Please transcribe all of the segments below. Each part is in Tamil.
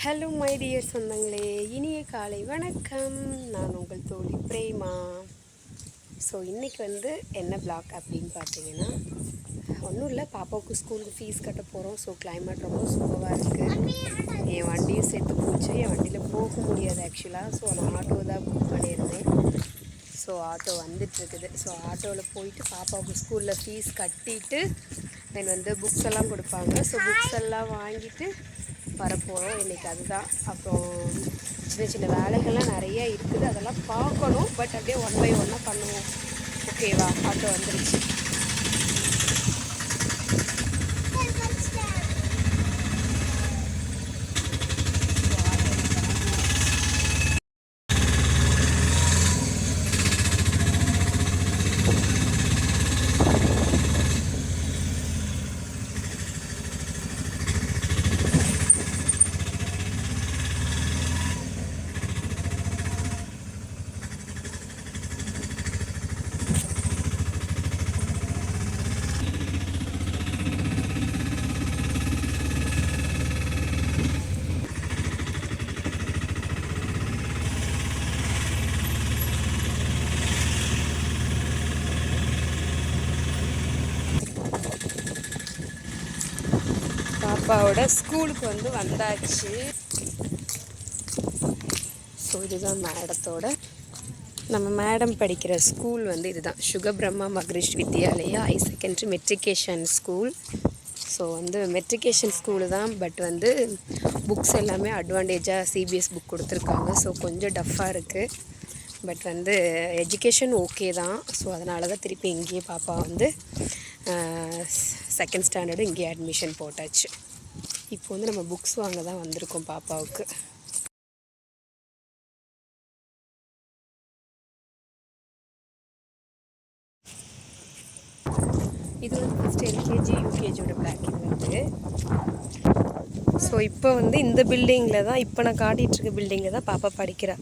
ஹலோ மை டியர் சொந்தங்களே இனிய காலை வணக்கம். நான் உங்கள் தோழி பிரேமா. ஸோ இன்றைக்கி வந்து என்ன பிளாக் அப்படின்னு பார்த்தீங்கன்னா ஒன்றும் இல்லை பாப்பாவுக்கு ஸ்கூலுக்கு ஃபீஸ் கட்ட போகிறோம் ஸோ கிளைமேட் ரொம்ப சூப்பராக இருக்குது என் வண்டியும் சேர்த்து போச்சு. என் வண்டியில் போக முடியாது ஆக்சுவலாக ஸோ நான் ஆட்டோ தான் புக் பண்ணியிருந்தேன். ஸோ ஆட்டோ வந்துட்டுருக்குது ஸோ ஆட்டோவில் போயிட்டு பாப்பாவுக்கு ஸ்கூலில் ஃபீஸ் கட்டிட்டு தென் வந்து புக்ஸ் எல்லாம் கொடுப்பாங்க. ஸோ புக்ஸ் எல்லாம் வாங்கிட்டு வரப்போகிறோம் இன்றைக்கி அதுதான். அப்புறம் சின்ன சின்ன வேலைகள்லாம் நிறைய இருக்குது. அதெல்லாம் பார்க்கணும். பட் அப்படியே ஒன் பை ஒன்னாக பண்ணுவோம். ஓகேவா ஆட்டோ வந்துருச்சு. பாப்பாவோட ஸ்கூலுக்கு வந்து வந்தாச்சு. ஸோ இதுதான் மேடத்தோட. நம்ம மேடம் படிக்கிற ஸ்கூல் வந்து இதுதான். Sukabrahma Maharish Vidyalaya high secondary matriculation school. So வந்து மெட்ரிகேஷன் ஸ்கூலு தான். பட் வந்து புக்ஸ் எல்லாமே அட்வான்டேஜாக சிபிஎஸ் புக் கொடுத்துருக்காங்க. ஸோ கொஞ்சம் டஃப்பாக இருக்குது பட் வந்து எஜுகேஷன் ஓகே தான். ஸோ அதனால தான் திருப்பி இங்கேயே பாப்பா வந்து செகண்ட் ஸ்டாண்டர்டு இங்கேயே அட்மிஷன் போட்டாச்சு. இப்போ வந்து நம்ம புக்ஸ் வாங்க தான் வந்திருக்கோம் பாப்பாவுக்கு. இது வந்து ஃபஸ்ட் எல்கேஜி யூகேஜியோட பிளாக்கிங் வந்து. ஸோ இப்போ வந்து இந்த பில்டிங்கில் தான் இப்போ நான் காட்டிகிட்டு இருக்க பில்டிங்கில் தான் பாப்பா படிக்கிறா.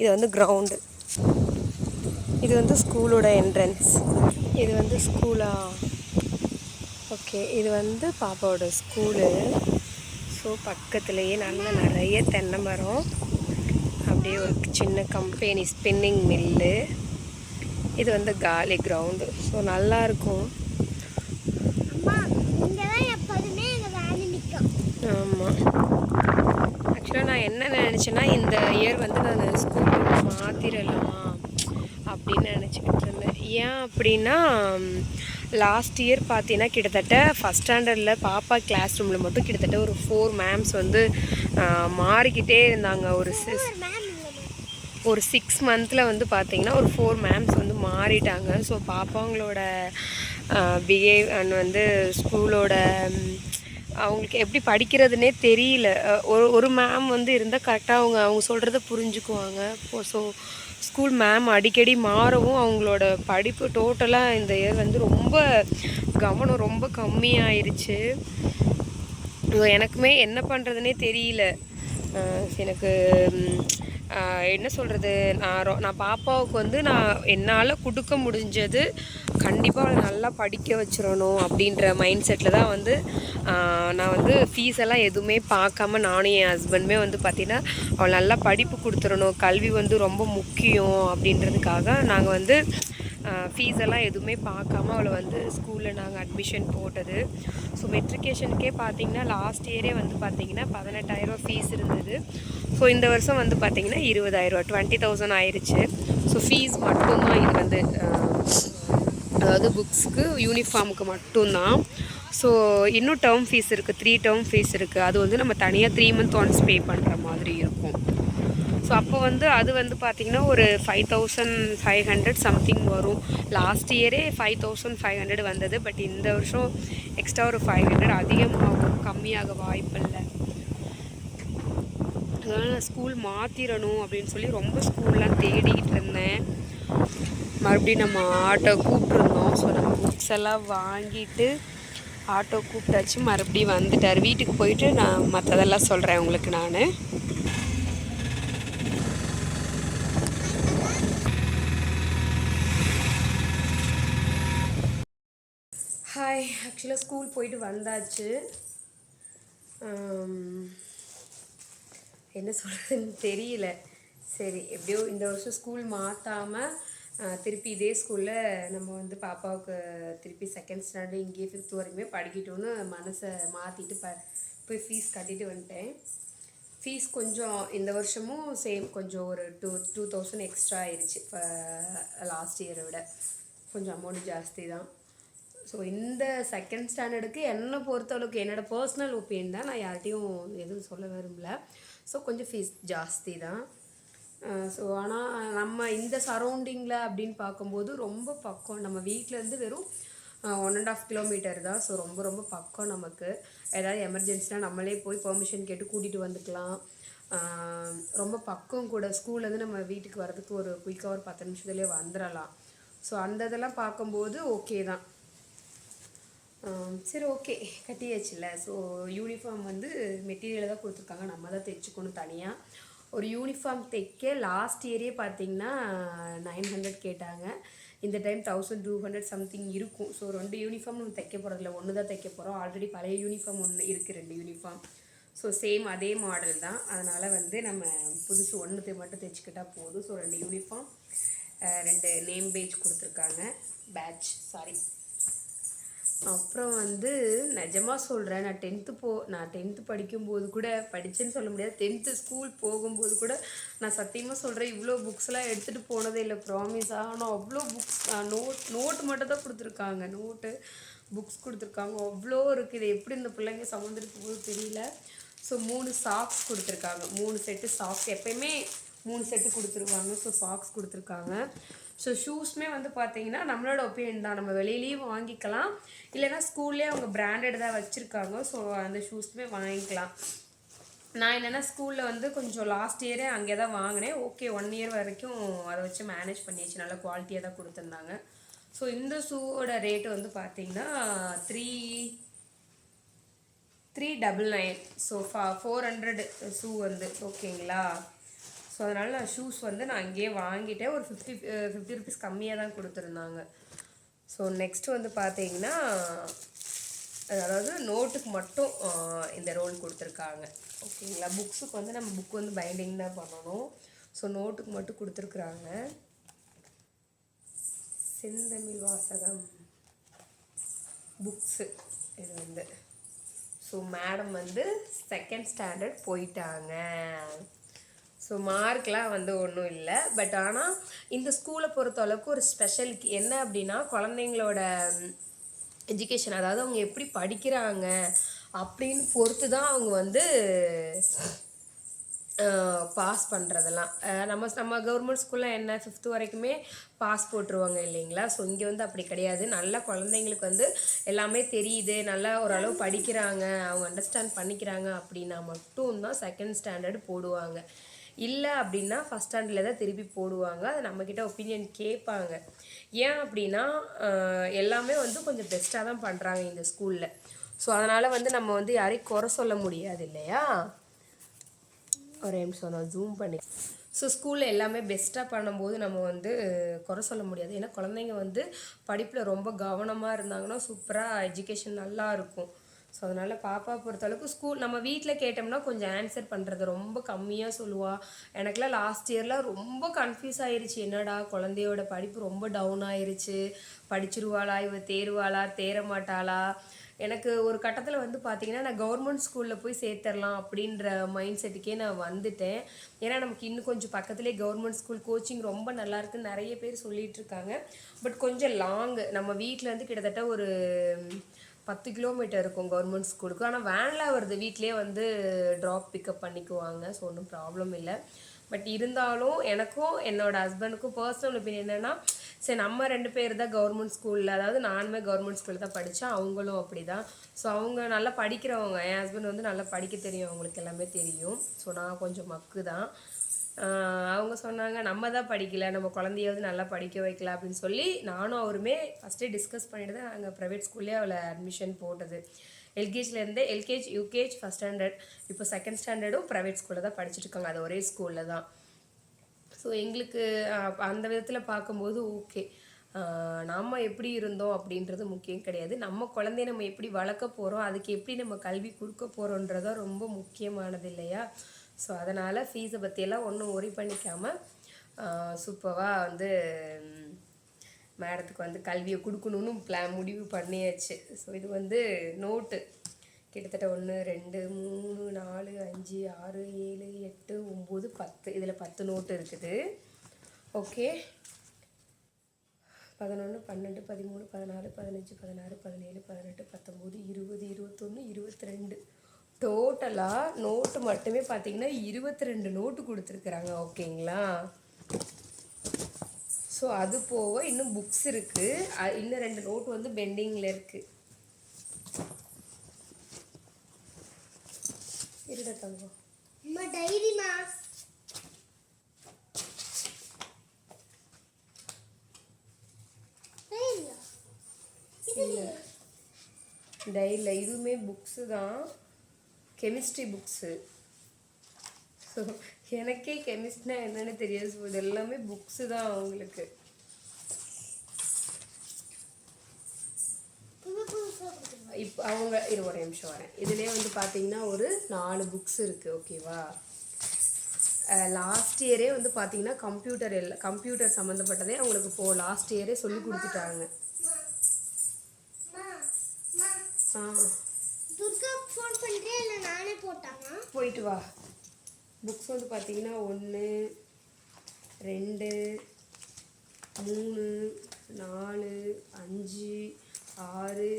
இது வந்து கிரவுண்டு இது வந்து ஸ்கூலோட என்ட்ரன்ஸ் இது வந்து ஸ்கூலா ஓகே இது வந்து பாப்பாவோட ஸ்கூலு ஸோ பக்கத்துலேயே நல்ல நிறைய தென்னை மரம் அப்படியே ஒரு சின்ன கம்பெனி ஸ்பின்னிங் மில்லு. இது வந்து காலி கிரவுண்டு. ஸோ நல்லாயிருக்கும் ஆமாம் ஆக்சுவலாக நான் என்ன நினச்சேன்னா இந்த இயர் வந்து நான் ஸ்கூல் மாற்றிடலாம் அப்படின்னு நினச்சிக்கிட்டு இருந்தேன். ஏன் அப்படின்னா லாஸ்ட் இயர் பார்த்தீங்கன்னா கிட்டத்தட்ட ஃபஸ்ட் ஸ்டாண்டர்டில் பாப்பா கிளாஸ் ரூமில் மட்டும் கிட்டத்தட்ட ஒரு ஃபோர் மேம்ஸ் வந்து மாறிக்கிட்டே இருந்தாங்க. ஒரு சிஸ் ஒரு சிக்ஸ் மந்தில் வந்து பார்த்தீங்கன்னா ஒரு ஃபோர் மேம்ஸ் வந்து மாறிட்டாங்க. ஸோ பாப்பாங்களோட பிஹேவ் அண்ட் வந்து ஸ்கூலோட அவங்களுக்கு எப்படி படிக்கிறதுனே தெரியல. ஒரு ஒரு மேம் வந்து இருந்தால் கரெக்டாக அவங்க அவங்க சொல்கிறத புரிஞ்சுக்குவாங்க. ஸோ ஸ்கூல் மேம் அடிக்கடி மாறவும் அவங்களோட படிப்பு டோட்டலாக இந்த இயர் வந்து ரொம்ப கவனம் ரொம்ப கம்மியாயிருச்சு. எனக்குமே என்ன பண்ணுறதுனே தெரியல. எனக்கு என்ன சொல்கிறது நான் ரொ- நான் பாப்பாவுக்கு வந்து நான் என்னால் கொடுக்க முடிஞ்சது கண்டிப்பாக அவளை நல்லா படிக்க வச்சிடணும் அப்படின்ற மைண்ட் செட்டில் தான் வந்து நான் வந்து ஃபீஸ் எல்லாம் எதுவுமே பார்க்காம நானும் என் ஹஸ்பண்டுமே வந்து பார்த்திங்கன்னா அவள் நல்லா படிப்பு கொடுத்துடணும் கல்வி வந்து ரொம்ப முக்கியம் அப்படின்றதுக்காக நாங்கள் வந்து ஃபீஸ் எல்லாம் எதுவுமே பார்க்காம அவளை வந்து ஸ்கூலில் நாங்கள் அட்மிஷன் போட்டது. ஸோ மெட்ரிகேஷனுக்கே பார்த்தீங்கன்னா லாஸ்ட் இயரே வந்து பார்த்தீங்கன்னா பதினெட்டாயிரரூவா ஃபீஸ் இருந்தது. ஸோ இந்த வருஷம் வந்து பார்த்திங்கன்னா இருபதாயிரரூவா டுவெண்ட்டி தௌசண்ட் ஆயிடுச்சு ஸோ ஃபீஸ் மட்டும்தான் இது வந்து அதாவது புக்ஸுக்கு யூனிஃபார்முக்கு மட்டும்தான். ஸோ இன்னும் டேர்ம் ஃபீஸ் இருக்குது த்ரீ டேர்ம் ஃபீஸ் இருக்குது அது வந்து நம்ம தனியாக த்ரீ மந்த் ஒன்ஸ் பே பண்ணுற மாதிரி இருக்கும். ஸோ அப்போ வந்து அது வந்து பார்த்திங்கன்னா ஒரு five thousand five hundred something வரும். லாஸ்ட் இயரே ஃபைவ் தௌசண்ட் ஃபைவ் ஹண்ட்ரட் வந்தது. பட் இந்த வருஷம் எக்ஸ்ட்ரா ஒரு ஃபைவ் ஹண்ட்ரட் அதிகமாகும். கம்மியாக வாய்ப்பில்லை அதனால் நான் ஸ்கூல் மாற்றிடணும் அப்படின்னு சொல்லி ரொம்ப ஸ்கூல்லாம் தேடிக்கிட்டு இருந்தேன். மறுபடியும் நம்ம ஆட்டோ கூப்பிட்ருந்தோம் ஸோ நம்ம புக்ஸ் எல்லாம் வாங்கிட்டு ஆட்டோ கூப்பிட்டாச்சு. மறுபடியும் வந்துட்டார். வீட்டுக்கு போயிட்டு நான் மற்றதெல்லாம் சொல்கிறேன் உங்களுக்கு நான். ஆக்சுவலாக ஸ்கூல் போயிட்டு வந்தாச்சு. என்ன சொல்கிறதுன்னு தெரியல. சரி எப்படியோ இந்த வருஷம் ஸ்கூல் மாற்றாமல் திருப்பி இதே ஸ்கூலில் நம்ம வந்து பாப்பாவுக்கு திருப்பி செகண்ட் ஸ்டாண்டர்ட் இங்கேயே ஃபிஃப்த் வரைக்குமே படிக்கட்டும்னு மனசை மாற்றிட்டு ப போய் ஃபீஸ் கட்டிட்டு வந்துட்டேன். ஃபீஸ் கொஞ்சம் இந்த வருஷமும் சேம் கொஞ்சம் ஒரு டூ டூ தௌசண்ட் எக்ஸ்ட்ரா ஆயிடுச்சு இப்போ லாஸ்ட் இயரை விட. கொஞ்சம் அமௌண்ட் ஜாஸ்தி தான். ஸோ இந்த செகண்ட் ஸ்டாண்டர்டுக்கு என்னை பொறுத்தளவுக்கு என்னோடய பர்சனல் ஒப்பீனியன் தான் நான் யார்கிட்டையும் எதுவும் சொல்ல விரும்பல. ஸோ கொஞ்சம் ஃபீஸ் ஜாஸ்தி தான். ஸோ ஆனால் நம்ம இந்த சரௌண்டிங்கில் அப்படின்னு பார்க்கும்போது ரொம்ப பக்கம் நம்ம வீட்டிலேருந்து வெறும் ஒன் அண்ட் ஆஃப் கிலோமீட்டர் தான். ஸோ ரொம்ப ரொம்ப பக்கம் நமக்கு. ஏதாவது எமர்ஜென்சினால் நம்மளே போய் பெர்மிஷன் கேட்டு கூட்டிகிட்டு வந்துக்கலாம். ரொம்ப பக்கம் கூட ஸ்கூல்லேருந்து நம்ம வீட்டுக்கு வர்றதுக்கு ஒரு குயிக்காக ஒரு பத்து நிமிஷத்துலேயே வந்துடலாம் ஸோ அந்த இதெல்லாம் பார்க்கும்போது ஓகே தான். சரி ஓகே கட்டியாச்சுல்ல ஸோ யூனிஃபார்ம் வந்து மெட்டீரியல் தான் கொடுத்துருக்காங்க. நம்ம தான் தைச்சுக்கணும் தனியாக ஒரு யூனிஃபார்ம் தைக்க லாஸ்ட் இயரே பார்த்தீங்கன்னா நைன் ஹண்ட்ரட் கேட்டாங்க. இந்த time thousand two hundred something இருக்கும். ஸோ ரெண்டு யூனிஃபார்ம் நம்ம தைக்க போகிறதில்ல ஒன்று தான் தைக்க போகிறோம் ஆல்ரெடி பழைய யூனிஃபார்ம் ஒன்று இருக்குது ரெண்டு யூனிஃபார்ம் ஸோ சேம் அதே மாடல் தான். அதனால் வந்து நம்ம புதுசு ஒன்றுத்தை மட்டும் தைச்சிக்கிட்டால் போதும். ஸோ ரெண்டு யூனிஃபார்ம் ரெண்டு நேம் பேஜ் கொடுத்துருக்காங்க. பேட்ச் சாரி அப்புறம் வந்து நிஜமாக சொல்கிறேன் நான் டென்த்து போ நான் டென்த்து படிக்கும்போது கூட படித்தேன்னு சொல்ல முடியாது டென்த்து ஸ்கூல் போகும்போது கூட நான் சத்தியமாக சொல்கிறேன் இவ்வளோ புக்ஸ்லாம் எடுத்துகிட்டு போனதே இல்லை ப்ராமிஸாக ஆனால் அவ்வளோ புக்ஸ் நோட் நோட் மட்டும் தான் கொடுத்துருக்காங்க நோட்டு புக்ஸ் கொடுத்துருக்காங்க அவ்வளோ இருக்குது இது எப்படி இந்த பிள்ளைங்க சமந்திருக்கு போது தெரியல. ஸோ மூணு சாக்ஸ் கொடுத்துருக்காங்க மூணு செட்டு சாக்ஸ் எப்பயுமே மூணு செட்டு கொடுத்துருவாங்க ஸோ சாக்ஸ் கொடுத்துருக்காங்க. ஸோ ஷூஸ்மே வந்து பார்த்தீங்கன்னா நம்மளோட ஒப்பீனியன் தான். நம்ம வெளியிலேயும் வாங்கிக்கலாம். இல்லைன்னா ஸ்கூல்லேயே அவங்க பிராண்டட் தான் வச்சுருக்காங்க. ஸோ அந்த ஷூஸ்மே வாங்கிக்கலாம். நான் என்னென்னா ஸ்கூலில் வந்து கொஞ்சம் லாஸ்ட் இயரே அங்கே தான் வாங்கினேன். ஓகே ஒன் இயர் வரைக்கும் அதை வச்சு மேனேஜ் பண்ணியாச்சு. நல்ல குவாலிட்டியாக தான் கொடுத்துருந்தாங்க. ஸோ இந்த ஷூவோட ரேட்டு வந்து பார்த்தீங்கன்னா three three double nine so ஃபா ஃபோர் ஹண்ட்ரட் ஷூ வந்து ஓகேங்களா ஸோ அதனால் நான் ஷூஸ் வந்து நான் அங்கேயே வாங்கிட்டேன். ஒரு ஃபிஃப்டி ஃபிஃப்டி ருபீஸ் கம்மியாக தான் கொடுத்துருந்தாங்க. ஸோ நெக்ஸ்ட் வந்து பார்த்தீங்கன்னா அதாவது நோட்டுக்கு மட்டும் இந்த ரோல் கொடுத்துருக்காங்க. ஓகேங்களா? புக்ஸுக்கு வந்து நம்ம புக் வந்து பைண்டிங் தான் பண்ணணும். ஸோ நோட்டுக்கு மட்டும் கொடுத்துருக்குறாங்க. செந்தமிழ் வாசகம். புக்ஸு இது வந்து. ஸோ மேடம் வந்து செகண்ட் ஸ்டாண்டர்ட் போயிட்டாங்க. ஸோ மார்க்லாம் வந்து ஒன்றும் இல்லை. பட் ஆனால் இந்த ஸ்கூலை பொறுத்த அளவுக்கு ஒரு ஸ்பெஷல் என்ன அப்படின்னா குழந்தைங்களோட எஜுகேஷன் அதாவது அவங்க எப்படி படிக்கிறாங்க அப்படின்னு பொறுத்து தான் அவங்க வந்து பாஸ் பண்ணுறதெல்லாம் நம்ம நம்ம கவர்மெண்ட் ஸ்கூலில் என்ன ஃபிஃப்த்து வரைக்குமே பாஸ் போட்டுருவாங்க இல்லைங்களா? ஸோ இங்கே வந்து அப்படி கிடையாது. நல்லா குழந்தைங்களுக்கு வந்து எல்லாமே தெரியுது. நல்லா ஓரளவு படிக்கிறாங்க. அவங்க அண்டர்ஸ்டாண்ட் பண்ணிக்கிறாங்க அப்படின்னா மட்டும்தான் செகண்ட் ஸ்டாண்டர்ட் போடுவாங்க. இல்லை அப்படின்னா ஃபஸ்ட் ஸ்டாண்டர்டில் தான் திருப்பி போடுவாங்க. அதை நம்மக்கிட்ட ஒப்பீனியன் கேட்பாங்க. ஏன் அப்படின்னா எல்லாமே வந்து கொஞ்சம் பெஸ்ட்டாக தான் பண்ணுறாங்க இந்த ஸ்கூலில் ஸோ அதனால் வந்து நம்ம வந்து யாரையும் குறை சொல்ல முடியாது இல்லையா? ஒரு நிமிஷம் நான் ஜூம் பண்ணி. ஸோ ஸ்கூலில் எல்லாமே பெஸ்ட்டாக பண்ணும்போது நம்ம வந்து குறை சொல்ல முடியாது. ஏன்னா குழந்தைங்க வந்து படிப்பில் ரொம்ப கவனமாக இருந்தாங்கன்னா சூப்பராக எஜுகேஷன் நல்லா இருக்கும். ஸோ அதனால் பாப்பா பொறுத்தளவுக்கு ஸ்கூல் நம்ம வீட்டில் கேட்டோம்னா கொஞ்சம் ஆன்சர் பண்ணுறது ரொம்ப கம்மியாக சொல்லுவாள் எனக்குலாம் லாஸ்ட் இயர்லாம் ரொம்ப கன்ஃபியூஸ் ஆயிருச்சு. என்னடா குழந்தையோட படிப்பு ரொம்ப டவுன் ஆயிருச்சு. படிச்சிருவாளா இவ தேருவாளா தேர மாட்டாளா எனக்கு ஒரு கட்டத்தில் வந்து பார்த்தீங்கன்னா நான் கவர்மெண்ட் ஸ்கூலில் போய் சேர்த்துடலாம் அப்படின்ற மைண்ட் செட்டுக்கே நான் வந்துட்டேன். ஏன்னா நமக்கு இன்னும் கொஞ்சம் பக்கத்துலேயே கவர்மெண்ட் ஸ்கூல் கோச்சிங் ரொம்ப நல்லாயிருக்குன்னு நிறைய பேர் சொல்லிகிட்ருக்காங்க பட் கொஞ்சம் லாங்கு நம்ம வீட்டில் இருந்து கிட்டத்தட்ட ஒரு பத்து கிலோமீட்டர் இருக்கும் கவர்மெண்ட் ஸ்கூலுக்கு ஆனால் வேனில் வருது. வீட்டிலே வந்து ட்ராப் பிக்கப் பண்ணிக்குவாங்க. ஸோ ஒன்றும் ப்ராப்ளம் இல்லை. பட் இருந்தாலும் எனக்கும் என்னோடய ஹஸ்பண்டுக்கும் பர்சனல் ஒப்பீனியன் என்னென்னா சரி நம்ம ரெண்டு பேர் தான் கவர்மெண்ட் ஸ்கூலில் அதாவது நானுமே கவர்மெண்ட் ஸ்கூலில் தான் படித்தேன் அவங்களும் அப்படி தான் ஸோ அவங்க நல்லா படிக்கிறவங்க என் ஹஸ்பண்ட் வந்து நல்லா படிக்க தெரியும். அவங்களுக்கு எல்லாமே தெரியும். ஸோ நான் கொஞ்சம் மக்கு தான் அவங்க சொன்னாங்க நம்ம தான் படிக்கல நம்ம குழந்தையாவது நல்லா படிக்க வைக்கலாம் அப்படின்னு சொல்லி நானும் அவருமே ஃபஸ்ட்டே டிஸ்கஸ் பண்ணிட்டு தான் நாங்கள் ப்ரைவேட் ஸ்கூல்லேயே அவளை அட்மிஷன் போட்டது. எல்கேஜிலேருந்தே எல்கேஜி யூகேஜ் ஃபஸ்ட் ஸ்டாண்டர்ட் இப்போ செகண்ட் ஸ்டாண்டர்டும் ப்ரைவேட் ஸ்கூலில் தான் படிச்சுட்டுருக்காங்க அது ஒரே ஸ்கூலில் தான். ஸோ எங்களுக்கு அந்த விதத்தில் பார்க்கும்போது ஓகே நாம் எப்படி இருந்தோம் அப்படின்றது முக்கியம் கிடையாது. நம்ம குழந்தைய நம்ம எப்படி வளர்க்க போகிறோம் அதுக்கு எப்படி நம்ம கல்வி கொடுக்க போகிறோன்றதான் ரொம்ப முக்கியமானது இல்லையா? ஸோ அதனால் ஃபீஸை பற்றியெல்லாம் ஒன்றும் ஒரி பண்ணிக்காமல் சூப்பராக வந்து மேடத்துக்கு வந்து கல்வியை கொடுக்கணும்னு பிளான் முடிவு பண்ணியாச்சு. ஸோ இது வந்து நோட்டு கிட்டத்தட்ட ஒன்று ரெண்டு மூணு நாலு அஞ்சு ஆறு ஏழு எட்டு ஒம்பது பத்து. இதில் பத்து நோட்டு இருக்குது. ஓகே பதினொன்று பன்னெண்டு பதிமூணு பதினாலு பதினஞ்சு பதினாறு பதினேழு பதினெட்டு பத்தொம்போது இருபது இருபத்தொன்று இருபத்தி ரெண்டு. டோட்டலாக நோட்டு மட்டுமே பார்த்தீங்கன்னா இருபத்தி ரெண்டு நோட்டு கொடுத்துருக்குறாங்க ஓகேங்களா? ஸோ அது போக இன்னும் புக்ஸ் இருக்குது இன்னும் ரெண்டு நோட் வந்து பெண்டிங்கில் இருக்குது இருட தங்கம். டைரிமா டைரியில் இதுவுமே புக்ஸு தான். கெமிஸ்ட்ரி புக்ஸு ஸோ எனக்கே கெமிஸ்ட்னா என்னென்னு தெரியாது. ஸோ இது எல்லாமே புக்ஸு தான் அவங்களுக்கு. இப்போ அவங்க இரு ஒரு நிமிஷம் வரேன். இதுலேயே வந்து பார்த்தீங்கன்னா ஒரு நாலு புக்ஸ் இருக்குது ஓகேவா லாஸ்ட் இயரே வந்து பார்த்தீங்கன்னா கம்ப்யூட்டர் எல்லாம் கம்ப்யூட்டர் சம்மந்தப்பட்டதே அவங்களுக்கு போ லாஸ்ட் இயரே சொல்லி கொடுத்துட்டாங்க. ஆ. போயிட்டு வா. புக்ஸ் வந்து பார்த்தீங்கன்னா ஒன்று ரெண்டு மூணு நாலு அஞ்சு ஆறு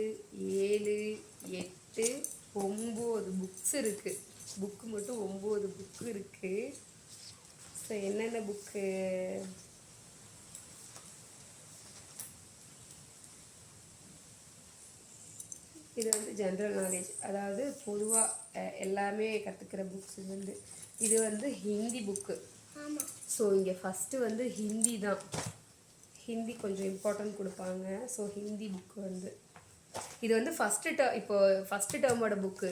ஏழு எட்டு ஒம்பது புக்ஸ் இருக்குது புக்கு மட்டும் ஒம்பது புக்கு இருக்குது ஸோ என்னென்ன புக்கு இது வந்து ஜென்ரல் நாலேஜ் அதாவது பொதுவாக எல்லாமே கற்றுக்கிற புக்ஸ் வந்து இது வந்து ஹிந்தி புக்கு ஸோ இங்கே ஃபஸ்ட்டு வந்து ஹிந்தி தான். ஹிந்தி கொஞ்சம் இம்பார்ட்டன்ட் கொடுப்பாங்க. ஸோ ஹிந்தி புக்கு வந்து. இது வந்து ஃபஸ்ட்டு டேர்ம் இப்போ ஃபஸ்ட்டு டேர்மோட புக்கு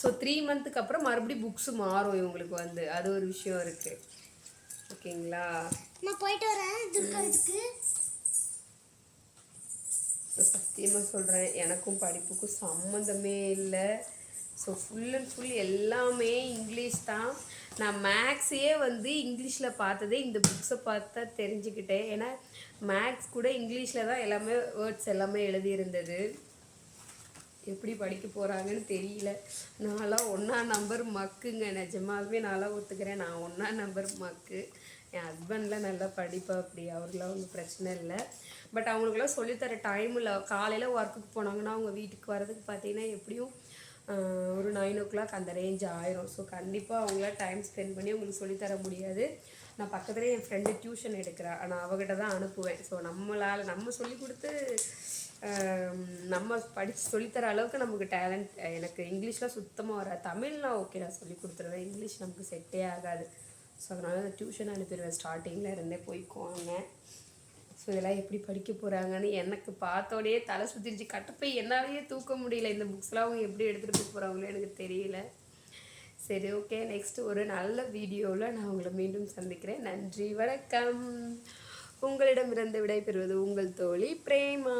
ஸோ த்ரீ மந்த்துக்கு அப்புறம் மறுபடியும் புக்ஸ் மாறும் இவங்களுக்கு வந்து. அது ஒரு விஷயம் இருக்குது ஓகேங்களா நான் போயிட்டு வரேன். சத்தியமாக சொல்கிறேன் எனக்கும் படிப்புக்கும் சம்மந்தமே இல்லை. ஸோ ஃபுல் அண்ட் ஃபுல் எல்லாமே இங்கிலீஷ் தான். நான் மேக்ஸையே வந்து இங்கிலீஷில் பார்த்ததே இந்த புக்ஸை பார்த்து தான் தெரிஞ்சுக்கிட்டேன். ஏன்னா மேக்ஸ் கூட இங்கிலீஷில் தான் எல்லாமே வேர்ட்ஸ் எல்லாமே எழுதியிருந்தது. எப்படி படிக்க போகிறாங்கன்னு தெரியல. நான்லாம் ஒன்றா நம்பர் மக்குங்க நிஜமாகவே நான்லாம் ஒத்துக்கிறேன். நான் ஒன்றா நம்பர் மக்கு என் ஹஸ்பண்ட்லாம் நல்லா படிப்பா அப்படி அவருக்குலாம் ஒன்றும் பிரச்சனை இல்லை. பட் அவங்களுக்குலாம் சொல்லித்தர டைம் இல்லை. காலையில் ஒர்க்குக்கு போனாங்கன்னா அவங்க வீட்டுக்கு வரதுக்கு பார்த்தீங்கன்னா எப்படியும் ஒரு நைன் ஓ கிளாக் அந்த ரேஞ்ச் ஆயிரும். ஸோ கண்டிப்பாக அவங்களாம் டைம் ஸ்பெண்ட் பண்ணி உங்களுக்கு சொல்லித்தர முடியாது. நான் பக்கத்துலேயே என் ஃப்ரெண்டு டியூஷன் எடுக்கிறா. நான் அவகிட்ட தான் அனுப்புவேன். ஸோ நம்மளால் நம்ம சொல்லி கொடுத்து நம்ம படித்து சொல்லித்தர அளவுக்கு நமக்கு டேலண்ட் எனக்கு இங்கிலீஷ்லாம் சுத்தமாக வராது. தமிழ்லாம் ஓகே நான் சொல்லி கொடுத்துருவேன். இங்கிலீஷ் நமக்கு செட்டே ஆகாது. ஸோ அதனால் நான் டியூஷன் அனுப்பிடுவேன் ஸ்டார்டிங்கில் இருந்தே போய்க்குவாங்க ஸோ இதெல்லாம் எப்படி படிக்க போகிறாங்கன்னு எனக்கு பார்த்தோடையே தலை சுற்றிருச்சு கட்டப்பை என்னாலேயே தூக்க முடியல. இந்த புக்ஸ்லாம் அவங்க எப்படி எடுத்துகிட்டு போக போகிறாங்களோ எனக்கு தெரியல. சரி ஓகே நெக்ஸ்ட் ஒரு நல்ல வீடியோவில் நான் உங்களை மீண்டும் சந்திக்கிறேன். நன்றி வணக்கம். உங்களிடமிருந்து விடைபெறுவது உங்கள் தோழி பிரேமா.